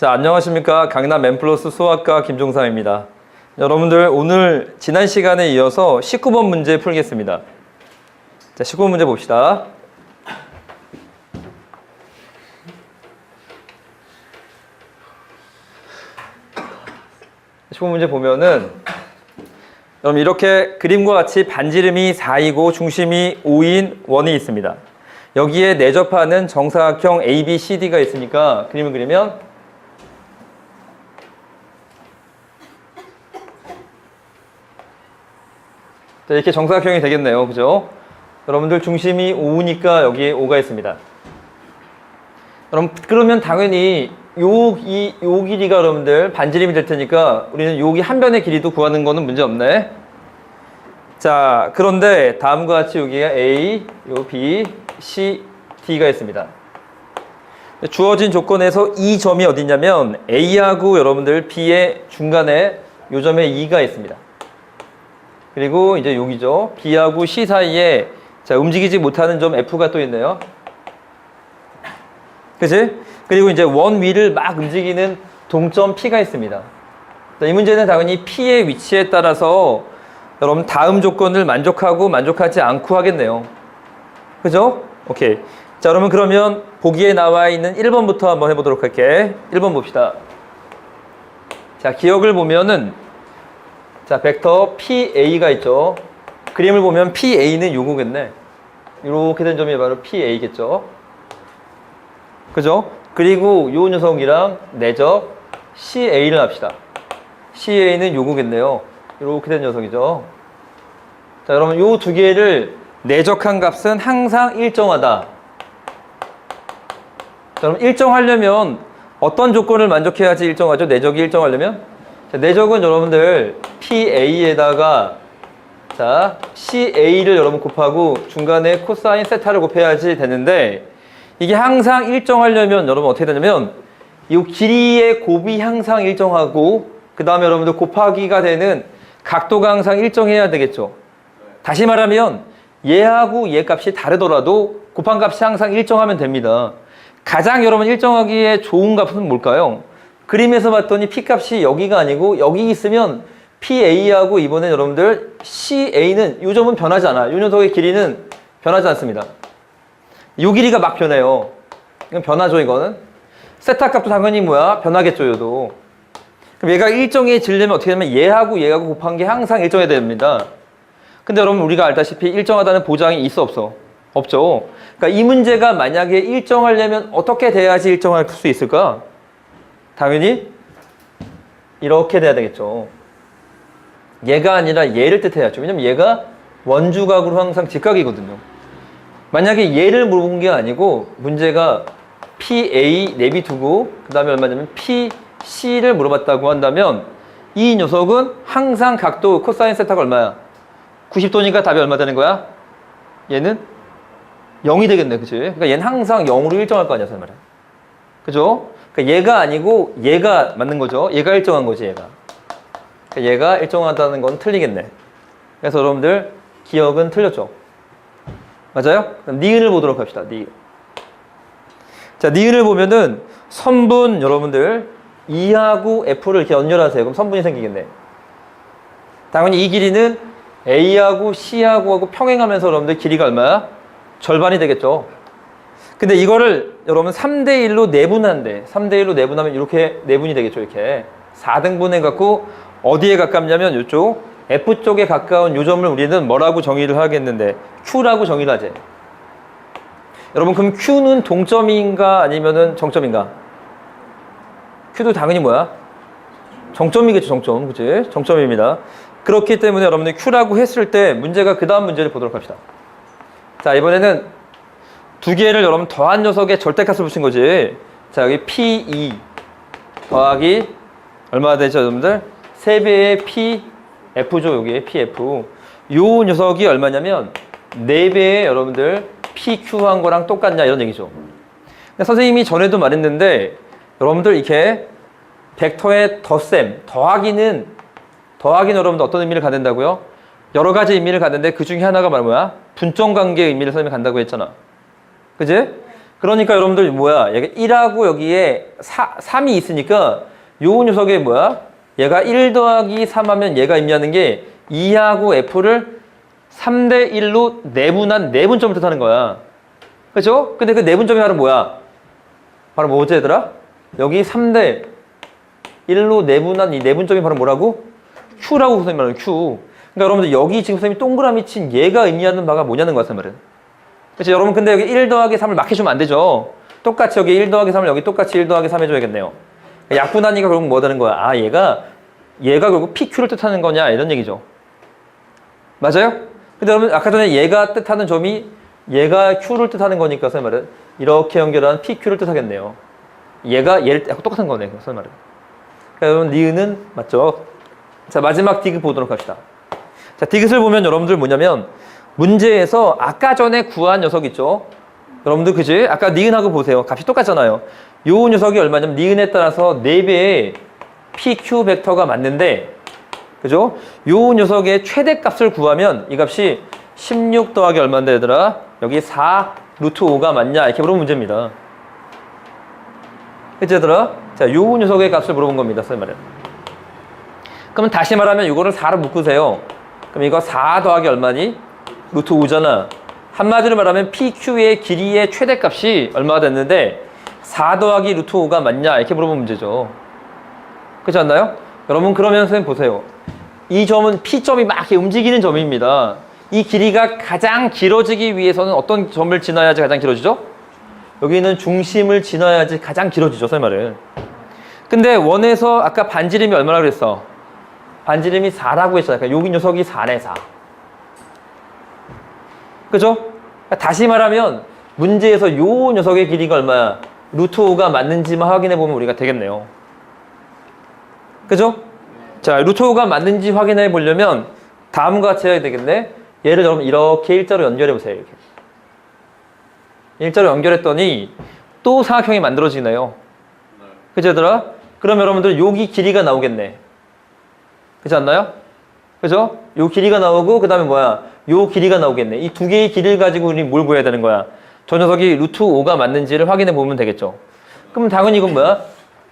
자, 안녕하십니까. 강남 엠플러스 수학과 김종삼입니다. 여러분들, 오늘 지난 시간에 이어서 19번 문제 풀겠습니다. 자, 19번 문제 봅시다. 19번 문제 보면은 여러분 이렇게 그림과 같이 반지름이 4이고 중심이 5인 원이 있습니다. 여기에 내접하는 정사각형 ABCD가 있으니까 그림을 그리면 자, 이렇게 정사각형이 되겠네요. 그죠? 여러분들 중심이 5니까 여기에 5가 있습니다. 여러분 그러면 당연히 요, 이, 요 길이가 여러분들 반지름이 될 테니까 우리는 여기 한 변의 길이도 구하는 거는 문제 없네. 자, 그런데 다음과 같이 여기가 A, 요 B, C, D가 있습니다. 주어진 조건에서 이 점이 어디냐면 A하고 여러분들 B의 중간에 요 점에 2가 있습니다. 그리고 이제 여기죠. B하고 C 사이에 자, 움직이지 못하는 점 F가 또 있네요. 그치? 그리고 이제 원 위를 막 움직이는 동점 P가 있습니다. 자, 이 문제는 당연히 P의 위치에 따라서 여러분 다음 조건을 만족하고 만족하지 않고 하겠네요. 그죠? 오케이. 자, 그러면 그러면 보기에 나와 있는 1번부터 한번 해보도록 할게. 1번 봅시다. 자, 기억을 보면은 자, 벡터 PA가 있죠. 그림을 보면 PA는 요거겠네. 이렇게 된 점이 바로 PA겠죠. 그죠? 그리고 요 녀석이랑 내적 CA를 합시다. CA는 요거겠네요. 이렇게 된 녀석이죠. 자, 여러분 요두 개를 내적한 값은 항상 일정하다. 자, 그럼 일정하려면 어떤 조건을 만족해야지 일정하죠? 내적이 일정하려면? 자, 내적은 여러분들 PA에다가 자, CA를 여러분 곱하고 중간에 코사인 세타를 곱해야지 되는데 이게 항상 일정하려면 여러분 어떻게 되냐면 이 길이의 곱이 항상 일정하고 그 다음에 여러분들 곱하기가 되는 각도가 항상 일정해야 되겠죠. 다시 말하면 얘하고 얘 값이 다르더라도 곱한 값이 항상 일정하면 됩니다. 가장 여러분 일정하기에 좋은 값은 뭘까요? 그림에서 봤더니 P 값이 여기가 아니고 여기 있으면 PA하고 이번에 여러분들 CA는 이 점은 변하지 않아. 이 녀석의 길이는 변하지 않습니다. 이 길이가 막 변해요. 이건 변하죠, 이거는. 세타 값도 당연히 뭐야? 변하겠죠, 얘도. 그럼 얘가 일정해지려면 어떻게 하냐면 얘하고 얘하고 곱한 게 항상 일정해야 됩니다. 근데 여러분 우리가 알다시피 일정하다는 보장이 있어 없어? 없죠. 그러니까 이 문제가 만약에 일정하려면 어떻게 돼야지 일정할 수 있을까? 당연히 이렇게 돼야 되겠죠. 얘가 아니라 얘를 뜻해야죠. 왜냐면 얘가 원주각으로 항상 직각이거든요. 만약에 얘를 물어본 게 아니고 문제가 PA 내비두고 그 다음에 얼마냐면 PC를 물어봤다고 한다면 이 녀석은 항상 각도 코사인 세타가 얼마야? 90도니까 답이 얼마 되는 거야? 얘는 0이 되겠네, 그치? 그러니까 얘는 항상 0으로 일정할 거 아니야, 그 말이야. 그죠? 그러니까 얘가 아니고 얘가 맞는 거죠. 얘가 일정한 거지, 얘가. 그러니까 얘가 일정하다는 건 틀리겠네. 그래서 여러분들 기억은 틀렸죠. 맞아요? 그럼 니은을 보도록 합시다. 니은. 자, 니은을 보면은 선분 여러분들 2하고 F를 이렇게 연결하세요. 그럼 선분이 생기겠네. 당연히 이 길이는 A하고 C하고 하고 평행하면서 여러분들 길이가 얼마야? 절반이 되겠죠. 근데 이거를 여러분 3대 1로 내분한대. 3대 1로 내분하면 이렇게 내분이 되겠죠. 이렇게 4등분해 갖고 어디에 가깝냐면 이쪽 F 쪽에 가까운 요 점을 우리는 뭐라고 정의를 하겠는데 Q라고 정의를 하지. 여러분 그럼 Q는 동점인가 아니면은 정점인가? Q도 당연히 뭐야? 정점이겠죠, 정점. 그치? 정점입니다. 그렇기 때문에 여러분들 Q라고 했을 때 문제가 그 다음 문제를 보도록 합시다. 자, 이번에는 두 개를 여러분 더한 녀석의 절대값을 붙인 거지. 자, 여기 P2 더하기 얼마나 되죠, 여러분들? 3배의 PF죠, 여기 PF. 요 녀석이 얼마냐면 4배의 여러분들 PQ 한 거랑 똑같냐 이런 얘기죠. 선생님이 전에도 말했는데 여러분들 이렇게 벡터의 덧셈, 더하기는 더하기는 여러분들 어떤 의미를 갖는다고요? 여러 가지 의미를 갖는데 그 중에 하나가 말 뭐야? 분점 관계의 의미를 선생님이 간다고 했잖아. 그지? 그러니까 여러분들 뭐야? 얘가 1하고 여기에 4, 3이 있으니까 요 녀석에 뭐야? 얘가 1 더하기 3 하면 얘가 의미하는 게 2하고 F를 3대 1로 내분한 내분점을 뜻하는 거야. 그죠? 근데 그 내분점이 바로 뭐야? 바로 뭐지 얘들아? 여기 3대 1로 내분한 이 내분점이 바로 뭐라고? Q라고 선생님 말하는 Q. 그러니까 여러분들 여기 지금 선생님이 동그라미 친 얘가 의미하는 바가 뭐냐는 거야, 선생님 말은. 그렇죠? 여러분 근데 여기 1 더하기 3을 막 해주면 안 되죠. 똑같이 여기 1 더하기 3을 여기 똑같이 1 더하기 3 해줘야겠네요. 약분하니까 결국 뭐 되는 거야? 아 얘가 얘가 결국 PQ를 뜻하는 거냐 이런 얘기죠. 맞아요? 근데 여러분 아까 전에 얘가 뜻하는 점이 얘가 Q를 뜻하는 거니까 선생님 말은 이렇게 연결한 PQ를 뜻하겠네요. 얘가 얘를 똑같은 거네 선생님 말은. 그러니까 여러분 니은은 맞죠? 자 마지막 디귿 보도록 합시다. 자 디귿을 보면 여러분들 뭐냐면 문제에서 아까 전에 구한 녀석 있죠? 여러분들 그지? 아까 니은하고 보세요. 값이 똑같잖아요. 요 녀석이 얼마냐면 니은에 따라서 4배의 PQ 벡터가 맞는데 그죠? 요 녀석의 최대값을 구하면 이 값이 16 더하기 얼마인데 얘들아? 여기 4 루트 5가 맞냐? 이렇게 물어본 문제입니다. 그치 얘들아? 자, 요 녀석의 값을 물어본 겁니다. 선생님 말은. 그러면 다시 말하면 이거를 4로 묶으세요. 그럼 이거 4 더하기 얼마니? 루트 5잖아. 한마디로 말하면 PQ의 길이의 최대값이 얼마가 됐는데 4 더하기 루트 5가 맞냐? 이렇게 물어본 문제죠. 그렇지 않나요? 여러분 그러면 선생님 보세요. 이 점은 P점이 막 이렇게 움직이는 점입니다. 이 길이가 가장 길어지기 위해서는 어떤 점을 지나야지 가장 길어지죠? 여기는 중심을 지나야지 가장 길어지죠, 말은. 근데 원에서 아까 반지름이 얼마나 그랬어? 반지름이 4라고 했잖아요. 그러니까 여기 녀석이 4네, 4. 그죠? 다시 말하면 문제에서 요 녀석의 길이가 얼마야? 루트 5가 맞는지만 확인해 보면 우리가 되겠네요. 그죠? 자, 루트 5가 맞는지 확인해 보려면 다음과 같이 해야 되겠네. 얘를 여러분 이렇게 일자로 연결해 보세요. 이렇게. 일자로 연결했더니 또 사각형이 만들어지네요. 그죠, 얘들아? 그럼 여러분들 여기 길이가 나오겠네. 그렇지 않나요? 그죠? 요 길이가 나오고 그 다음에 뭐야? 요 길이가 나오겠네. 이 두 개의 길이를 가지고 우리 뭘 구해야 되는 거야? 저 녀석이 루트 5가 맞는지를 확인해 보면 되겠죠. 그럼 당연히 이건 뭐야?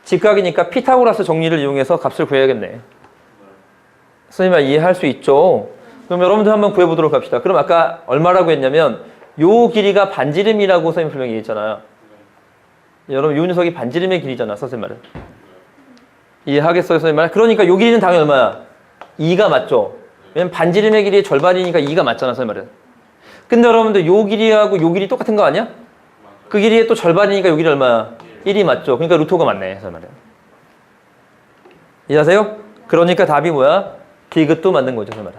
직각이니까 피타고라스 정리를 이용해서 값을 구해야겠네. 선생님 이해할 수 있죠? 그럼 여러분들 한번 구해보도록 합시다. 그럼 아까 얼마라고 했냐면 요 길이가 반지름이라고 선생님 분명히 얘기했잖아요. 여러분 요 녀석이 반지름의 길이잖아 선생님 말은. 이해하겠어요 선생님 말? 그러니까 요 길이는 당연히 얼마야? 2가 맞죠? 왜냐면 반지름의 길이의 절반이니까 2가 맞잖아 말은. 근데 여러분들 요 길이하고 요 길이 똑같은 거 아니야? 그 길이의 또 절반이니까 요 길이 얼마야? 1이 맞죠? 그러니까 루트가 맞네 말은. 이해하세요? 그러니까 답이 뭐야? 디귿도 맞는 거죠 말은.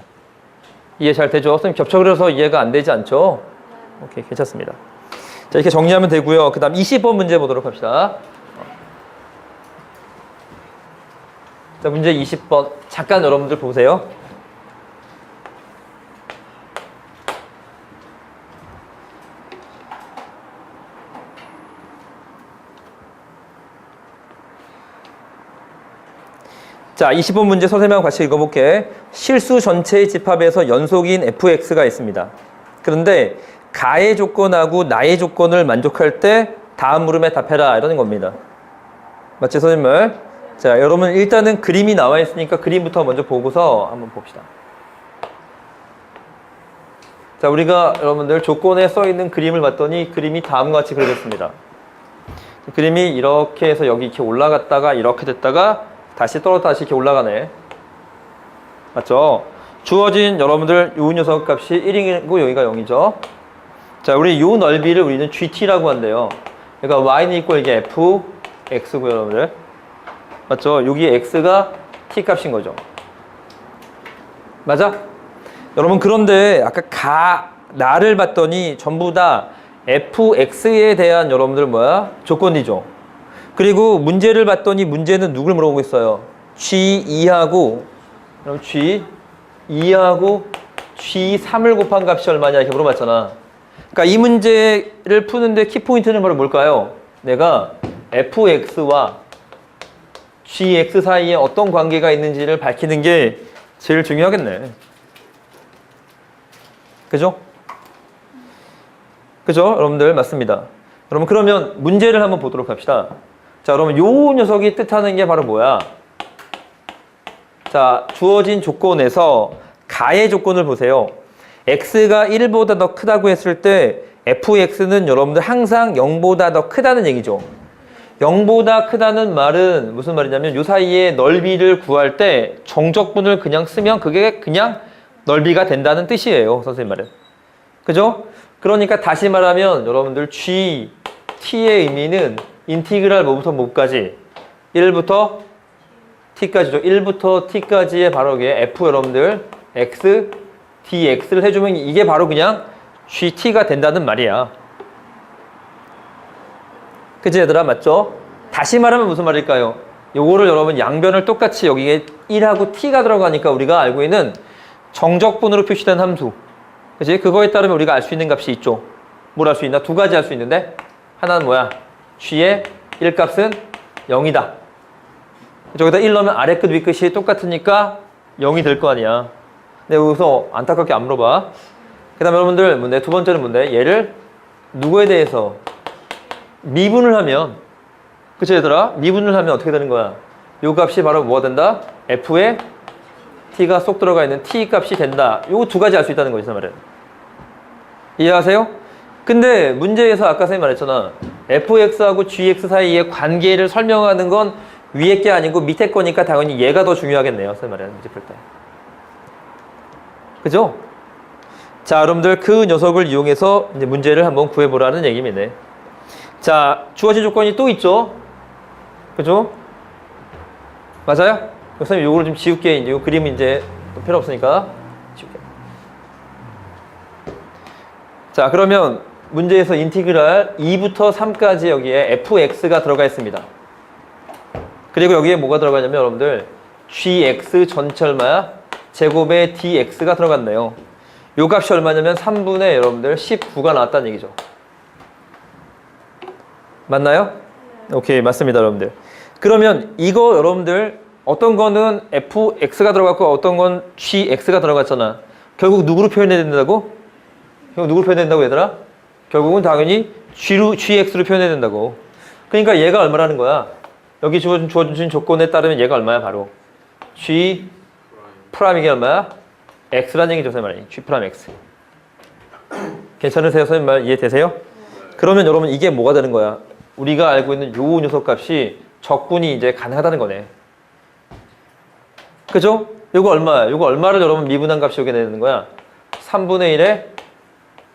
이해 잘 되죠? 선생님 겹쳐그려서 이해가 안 되지 않죠? 오케이 괜찮습니다. 자 이렇게 정리하면 되고요. 그 다음 20번 문제 보도록 합시다. 자 문제 20번 잠깐 여러분들 보세요. 자, 20번 문제 선생님하고 같이 읽어볼게. 실수 전체의 집합에서 연속인 fx가 있습니다. 그런데 가의 조건하고 나의 조건을 만족할 때 다음 물음에 답해라 이러는 겁니다. 맞지 선생님 말? 자, 여러분 일단은 그림이 나와 있으니까 그림부터 먼저 보고서 한번 봅시다. 자, 우리가 여러분들 조건에 써 있는 그림을 봤더니 그림이 다음과 같이 그려졌습니다. 그림이 이렇게 해서 여기 이렇게 올라갔다가 이렇게 됐다가 다시 떨어져 다시 이렇게 올라가네. 맞죠? 주어진 여러분들 요 녀석 값이 1이고 여기가 0이죠. 자, 우리 요 넓이를 우리는 GT라고 한대요. 그러니까 y는 있고 이게 f, x고요, 여러분들. 맞죠? 여기 x가 t 값인 거죠. 맞아? 여러분 그런데 아까 가 나를 봤더니 전부 다 fx에 대한 여러분들 뭐야? 조건이죠. 그리고 문제를 봤더니 문제는 누굴 물어보고 있어요? G2하고 그럼 G2하고 G3을 곱한 값이 얼마냐 이렇게 물어봤잖아. 그러니까 이 문제를 푸는데 키포인트는 바로 뭘까요? 내가 fx와 gx 사이에 어떤 관계가 있는지를 밝히는 게 제일 중요하겠네. 그죠? 그죠? 여러분들 맞습니다. 여러분 그러면 문제를 한번 보도록 합시다. 자, 여러분 요 녀석이 뜻하는 게 바로 뭐야? 자, 주어진 조건에서 가의 조건을 보세요. x가 1보다 더 크다고 했을 때 fx는 여러분들 항상 0보다 더 크다는 얘기죠. 0보다 크다는 말은 무슨 말이냐면 요 사이에 넓이를 구할 때 정적분을 그냥 쓰면 그게 그냥 넓이가 된다는 뜻이에요. 선생님 말은. 그죠? 그러니까 다시 말하면 여러분들 g, t의 의미는 인티그랄 뭐부터 뭐까지 1부터 t까지죠. 1부터 t까지의 바로 이게 f 여러분들 x, dx를 해주면 이게 바로 그냥 gt가 된다는 말이야. 그치 얘들아 맞죠? 다시 말하면 무슨 말일까요? 요거를 여러분 양변을 똑같이 여기에 1하고 t가 들어가니까 우리가 알고 있는 정적분으로 표시된 함수 그치? 그거에 따르면 우리가 알 수 있는 값이 있죠 뭘 알 수 있나? 두 가지 알 수 있는데 하나는 뭐야? G의 1값은 0이다 저기다 1 넣으면 아래 끝, 위 끝이 똑같으니까 0이 될 거 아니야 근데 여기서 안타깝게 안 물어봐 그 다음에 여러분들 문제 두 번째는 뭔데? 얘를 누구에 대해서 미분을 하면 그치 얘들아? 미분을 하면 어떻게 되는 거야? 요 값이 바로 뭐가 된다? f에 t가 쏙 들어가 있는 t 값이 된다. 요두 가지 알 수 있다는 거지, 그 말은. 이해하세요? 근데 문제에서 아까 선생님 말했잖아. Fx하고 gx 사이의 관계를 설명하는 건 위에 게 아니고 밑에 거니까 당연히 얘가 더 중요하겠네요. 선생님 문제 풀 때. 그죠? 자, 여러분들 그 녀석을 이용해서 이제 문제를 한번 구해보라는 얘기입니다. 자, 주어진 조건이 또 있죠? 그죠? 맞아요? 선생님 요거를 좀 지울게. 요 그림 이제 또 필요 없으니까 지울게. 자, 그러면 문제에서 인티그랄 2부터 3까지 여기에 fx가 들어가 있습니다. 그리고 여기에 뭐가 들어가냐면 여러분들 gx 전체 얼마야? 제곱에 dx가 들어갔네요. 요 값이 얼마냐면 3분의 여러분들 19가 나왔다는 얘기죠. 맞나요? 오케이, 맞습니다, 여러분들. 그러면 이거 여러분들 어떤 거는 fx가 들어갔고 어떤 건 gx가 들어갔잖아. 결국 누구로 표현해야 된다고? 결국 누구로 표현해야 된다고 얘들아? 결국은 당연히 g로, gx로 표현해야 된다고. 그러니까 얘가 얼마라는 거야? 여기 주어진, 주어진 조건에 따르면 얘가 얼마야 바로? g 프라임 이게 얼마야? x라는 얘기죠, 선생님 말이. g 프라임 x. 괜찮으세요, 선생님 말 이해되세요? 그러면 여러분 이게 뭐가 되는 거야? 우리가 알고 있는 요 녀석 값이 적분이 이제 가능하다는 거네. 그죠? 요거 얼마야? 요거 얼마를 여러분 미분한 값이 오게 되는 거야? 3분의 1에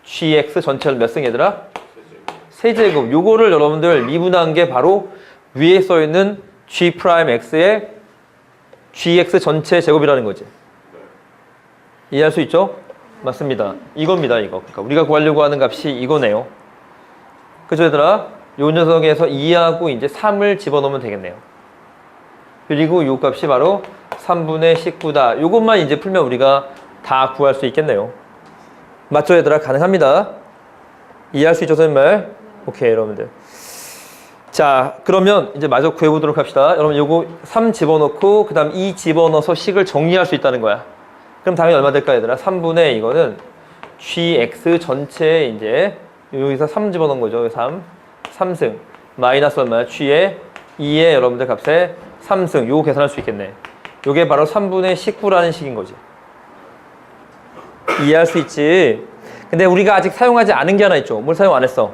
gx 전체를 몇승 얘들아? 세제곱. 요거를 여러분들 미분한 게 바로 위에 써 있는 g 프라임 x의 gx 전체 제곱이라는 거지. 이해할 수 있죠? 맞습니다. 이겁니다, 이거. 그러니까 우리가 구하려고 하는 값이 이거네요. 그죠, 얘들아? 요 녀석에서 2하고 이제 3을 집어넣으면 되겠네요. 그리고 요 값이 바로 3분의 19다. 요것만 이제 풀면 우리가 다 구할 수 있겠네요. 맞죠, 얘들아? 가능합니다. 이해할 수 있죠, 선생님 말? 오케이, 여러분들. 자, 그러면 이제 마저 구해보도록 합시다. 여러분, 요거 3 집어넣고, 그 다음 2 집어넣어서 식을 정리할 수 있다는 거야. 그럼 당연히 얼마 될까, 얘들아? 3분의 이거는 gx 전체에 이제 여기서 3 집어넣은 거죠. 3. 3승. 마이너스 얼마야? g의 2의 여러분들 값에 3승. 요거 계산할 수 있겠네. 요게 바로 3분의 19라는 식인 거지. 이해할 수 있지. 근데 우리가 아직 사용하지 않은 게 하나 있죠. 뭘 사용 안 했어?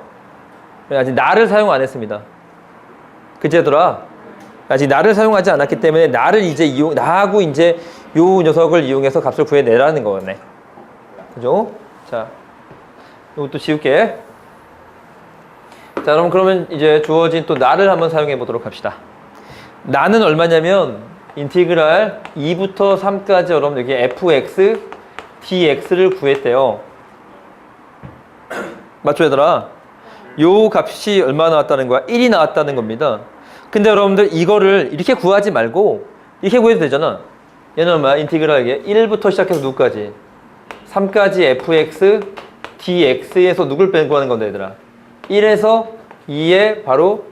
아직 나를 사용 안 했습니다. 얘들아? 아직 나를 사용하지 않았기 때문에 나를 이제 이용, 나하고 이제 요 녀석을 이용해서 값을 구해내라는 거네. 그죠? 자, 이것도 지울게. 자, 그럼 그러면 이제 주어진 또 나를 한번 사용해 보도록 합시다. 나는 얼마냐면 인티그랄 2부터 3까지 여러분 여기 fx, dx를 구했대요. 맞죠, 얘들아? 요 값이 얼마 나왔다는 거야? 1이 나왔다는 겁니다. 근데 여러분들 이거를 이렇게 구하지 말고 이렇게 구해도 되잖아. 얘는 얼마야? 인티그랄 이게 1부터 시작해서 누구까지? 3까지 fx, dx에서 누굴 빼고 하는 건데 얘들아? 1에서 2에 바로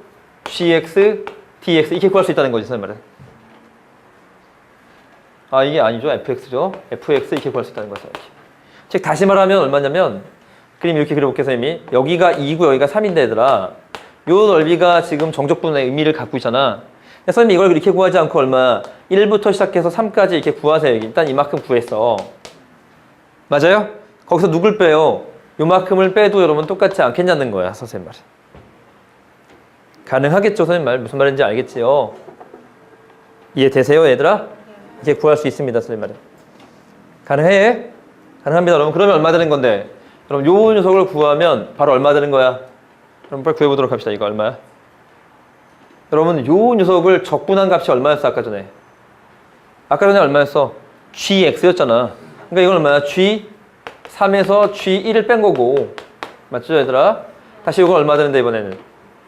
gx, dx 이렇게 구할 수 있다는 거지, 말은. 아, 이게 아니죠. fx죠. fx 이렇게 구할 수 있다는 거죠. 즉, 다시 말하면 얼마냐면 그림 이렇게 그려볼게요, 선생님이. 여기가 2고 여기가 3인데, 얘들아. 요 넓이가 지금 정적분의 의미를 갖고 있잖아. 선생님 이걸 이렇게 구하지 않고 얼마? 1부터 시작해서 3까지 이렇게 구하세요. 일단 이만큼 구했어. 맞아요? 거기서 누굴 빼요? 요만큼을 빼도 여러분 똑같지 않겠냐는 거야, 선생님 말. 가능하겠죠, 선생님 말. 무슨 말인지 알겠지요? 이해되세요, 얘들아? 이제 구할 수 있습니다, 선생님 말은. 가능해? 가능합니다, 여러분. 그러면 얼마 되는 건데? 그럼 요 녀석을 구하면 바로 얼마 되는 거야? 그럼 빨리 구해보도록 합시다. 이거 얼마야? 여러분, 요 녀석을 적분한 값이 얼마였어, 아까 전에? 아까 전에 얼마였어? gx였잖아. 그러니까 이건 얼마야? g 3에서 g1을 뺀 거고. 맞죠, 얘들아? 다시 이건 얼마 되는데, 이번에는?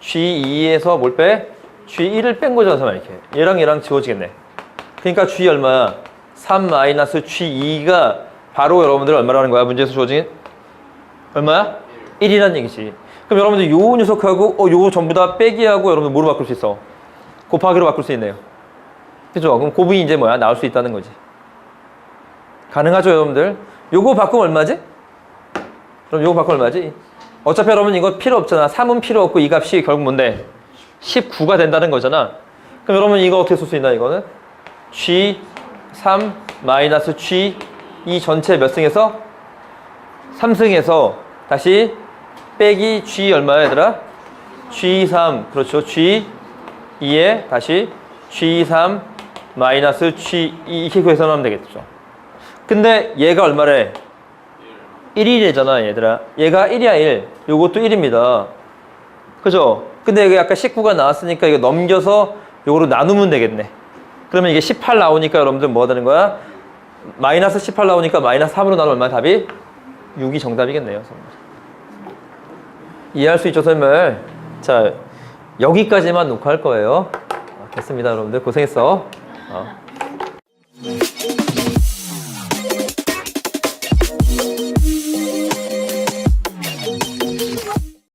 g2에서 뭘 빼? g1을 뺀 거잖아, 이렇게. 얘랑 얘랑 지워지겠네. 그러니까 g 얼마야? 3 마이너스 g2가 바로 여러분들 얼마라는 거야? 문제에서 주어진 얼마야? 1 이라는 얘기지. 그럼 여러분들 요 녀석하고 어, 요 전부 다 빼기 하고 여러분들 뭐로 바꿀 수 있어? 곱하기로 바꿀 수 있네요. 그죠? 그럼 곱이 이제 뭐야? 나올 수 있다는 거지. 가능하죠, 여러분들? 요거 바꾸면 얼마지? 그럼 요거 바꾸면 얼마지? 어차피 여러분 이거 필요 없잖아. 3은 필요 없고 이 값이 결국 뭔데? 19가 된다는 거잖아. 그럼 여러분 이거 어떻게 쓸 수 있나 이거는? G 3 마이너스 G 이 전체 몇 승에서? 3승에서 다시 빼기 G 얼마야 얘들아? G3 그렇죠 G 2에 다시 G3 마이너스 G2 이렇게 넣으면 되겠죠 근데 얘가 얼마래? 1이래잖아 얘들아 얘가 1이야 1 요것도 1입니다 그죠? 근데 여기 아까 19가 나왔으니까 이거 넘겨서 요거로 나누면 되겠네 그러면 이게 18 나오니까 여러분들 뭐가 되는 거야? 마이너스 18 나오니까 마이너스 3으로 나누면 얼마야 답이? 6이 정답이겠네요. 이해할 수 있죠, 선생님? 자, 여기까지만 녹화할 거예요. 아, 됐습니다, 여러분들. 고생했어. 어.